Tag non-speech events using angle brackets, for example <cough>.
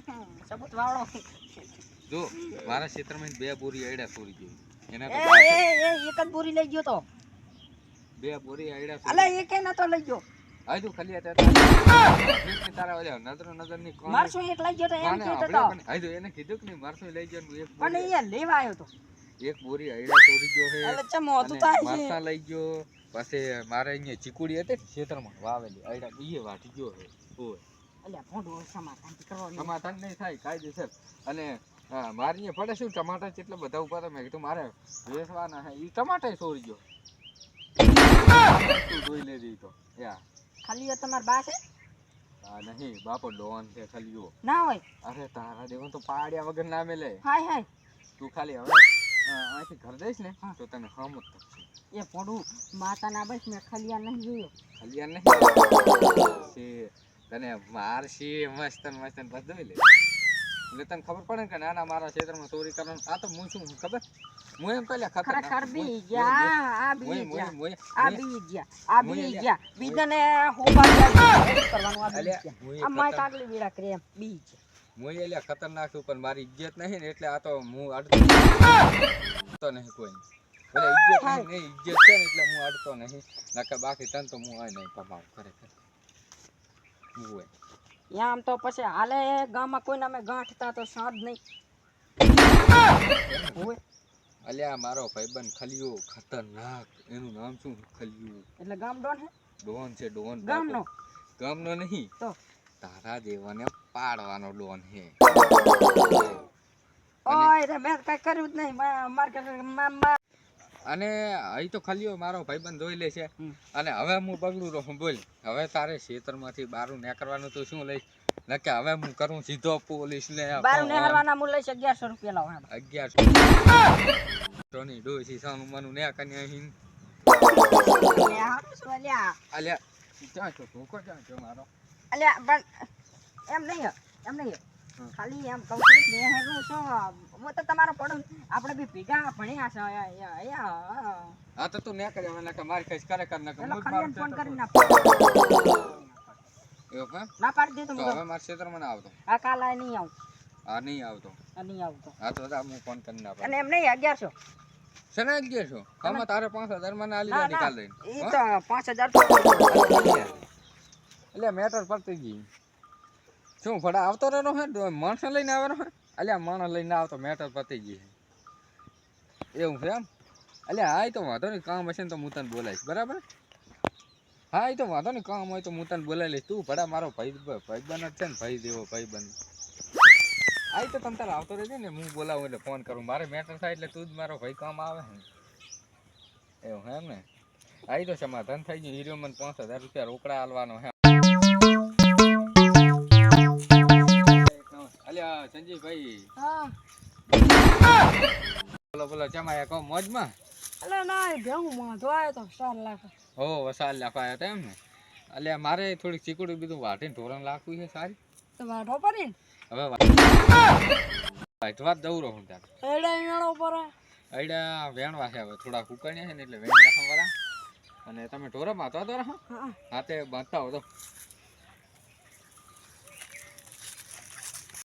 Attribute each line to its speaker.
Speaker 1: <laughs> સબૂત વાળો
Speaker 2: જો મારા ક્ષેત્રમાં બે બોરી આયડા ચોરી ગઈ. એના તો
Speaker 1: એ એ એક જ બોરી લઈ ગયો તો.
Speaker 2: બે બોરી આયડા
Speaker 1: અલે એકે તો લઈ ગયો.
Speaker 2: આયુ ખાલી હતા તારા ઓલે નજર નજરની કોણ
Speaker 1: મારસો એક લઈ ગયો તો એમ
Speaker 2: કોને
Speaker 1: તો.
Speaker 2: કોને? એને કીધું કે નહીં મારસો લઈ ગયો એક
Speaker 1: પણ એ લેવા આવ્યો તો.
Speaker 2: એક બોરી આયડા ચોરી ગયો હે
Speaker 1: અલે ચમો હતું
Speaker 2: તો
Speaker 1: થાય છે.
Speaker 2: લઈ ગયો. પછી મારે અહીંયા ચીકુડી હતી ખેતરમાં વાવેલી આયડા બીએ વાટી ગયો હે ઓય.
Speaker 1: અલ્યા ભોંડું સમાધાન કરવાનું.
Speaker 2: સમાધાન નહીં થાય કાયદેસર અને હા, પડે શું? ટમાટર કેટલા બધા ઊભા મેં કીધું મારે વેચવાના હે એ ટમાટર છોડી ગયો. જોઈ લેજે તો. યા.
Speaker 1: ખાલીઓ તમાર બા છે?
Speaker 2: આ નહીં બાપો ડોન છે ખાલીઓ.
Speaker 1: ના હોય.
Speaker 2: અરે તારા દેવન તો પાડ્યા વગર ના મેલે
Speaker 1: હાય હાય.
Speaker 2: તું ખાલી હવે અહીંથી ઘર દઈશ ને તો તને હમ જ થશે.
Speaker 1: એ ભોંડું માતાના બસ મેં ખલિયા નહીં જોયો.
Speaker 2: ખાલી નહીં? તને મારશે મસ્ત મસ્ત બધું લે. એટલે તને ખબર પડે કે નાના મારા ક્ષેત્રમાં ચોરી કરવાનું? આ તો હું શું ખબર? હું એમ પેલા ખતરનાક. છું.
Speaker 1: બી ગયા. આ બી ગયા. આ બી ગયા. આ બી ગયા. બીજાને હોબા કરવાનું આ બી ગયા. આ માય કાગલી વીરા કરે બી ગયા.
Speaker 2: મુય એટલે ખતરનાક છું પણ મારી ઇજ્જત નહીં ને એટલે આ તો હું અડતો નહીં કોઈ. એટલે ઇજ્જત નહીં ઇજ્જત છે ને એટલે હું અડતો નહીં. નકર બાકી તન તો હું નહીં કમાવ ખરેખર.
Speaker 1: આમ તો પછી હાલે ગામમાં કોઈને અમે ગાંઠતા તો સાંજ નહીં.
Speaker 2: અલ્યા મારો ભાઈબંધ ખલિયો ખતરનાક. એનું નામ શું ખલિયું?
Speaker 1: એટલે ગામ ડોન હે?
Speaker 2: ડોન છે ડોન
Speaker 1: ગામનો.
Speaker 2: ગામનો નહીં.
Speaker 1: તો?
Speaker 2: તારા જેવાને પાડવાનો ડોન હે.
Speaker 1: ઓય રે મેં કઈ કર્યું જ નહીં. માર
Speaker 2: અને અહીં તો ખાલી મારો ભાઈબંધ ધોઈ લે છે. અને હવે હું બગડું રહું બોલ. હવે તારે ખેતરમાંથી બારું નીકળવાનું તો શું લઈશ? નકે હવે હું કરું સીધો પોલીસ ને
Speaker 1: બારું નીકળવાના મૂળ લઈશ અગિયારસો રૂપિયા લાવ હેડો.
Speaker 2: અગિયારસો. ની ડોસી સાનું મનું ને કન્યા હિન
Speaker 1: ને હારું શું અલ્યા
Speaker 2: ક્યાં છો? તું કો છો મારો?
Speaker 1: અલ્યા પણ એમ નહીં એમ નહીં હે. ખાલી એમ કહું છું મેં નેહરનું શું હું તો તમારો પડો આપણે બી ભેગા ભણ્યા છે.
Speaker 2: હા. તો તું ના કરે મને કે મારી કઈશ કરે કર ના
Speaker 1: ફોન
Speaker 2: કરી
Speaker 1: કરીને ના
Speaker 2: એવું હા
Speaker 1: ના પાડી દે તો
Speaker 2: હવે મારા ક્ષેત્રમાં આવતો.
Speaker 1: આ કાલ આ નહીં આવું
Speaker 2: આ નહીં આવતો.
Speaker 1: આ નહીં આવતો.
Speaker 2: હા તો હું ફોન કરીને ના
Speaker 1: અને એમ નહીં અગિયારસો
Speaker 2: શેના અગિયારસો ગયા છો આમાં તારે પાંચ હજાર મને આલી
Speaker 1: ના
Speaker 2: લઈને
Speaker 1: એ તો પાંચ હજાર
Speaker 2: એટલે મેટર પડતી ગઈ. શું ફળા આવતો રહેનો હે માણસ લઈને આવવાનો હે અલ્યા, માણસ લઈને આવતો મેટર પતી ગઈ એવું છે એમ? અલ્યા, હા તો વાંધો નહીં, કામ હશે ને તો હું તને બોલાવીશ, બરાબર? હા, એ તો વાંધો નહીં, કામ હોય તો હું તને બોલાવી લઈશ. તું ભડા મારો ભાઈ, ભાઈબંધ જ છે ને, ભાઈ દેવો ભાઈબંધ. આ તો તમ તારે આવતો રહેજે ને, હું બોલાવું એટલે ફોન કરું. મારે મેટર થાય એટલે તું જ મારો ભાઈ કામ આવે ને. એવું એમ ને? આ તો સમાધાન થઈ ગયું. હીરો મને પાંચ હજાર રૂપિયા રોકડા આલવાનો હે અલ્યા સંજીવભાઈ બોલો બોલો ચમાયા કહો મોજમાં
Speaker 1: એટલે ના ભેગું વાંધો આવ્યો તો ચાર લાખ
Speaker 2: હો વસાલ લાખાયા હતા એમ ને અલ્યા મારે થોડીક ચીકુડી બીજું વાટીને ઢોરણ લાખવું છે સારી
Speaker 1: તો વાઢો પડી
Speaker 2: હવે વાટવા દઉં રહું. તાર
Speaker 1: એડા પર
Speaker 2: વેણવા છે હવે થોડા ઉકળ્યા છે ને એટલે વેણ વાળા અને તમે ઢોરમ માથવા તો રહો હાથે બાંધતા હો તો.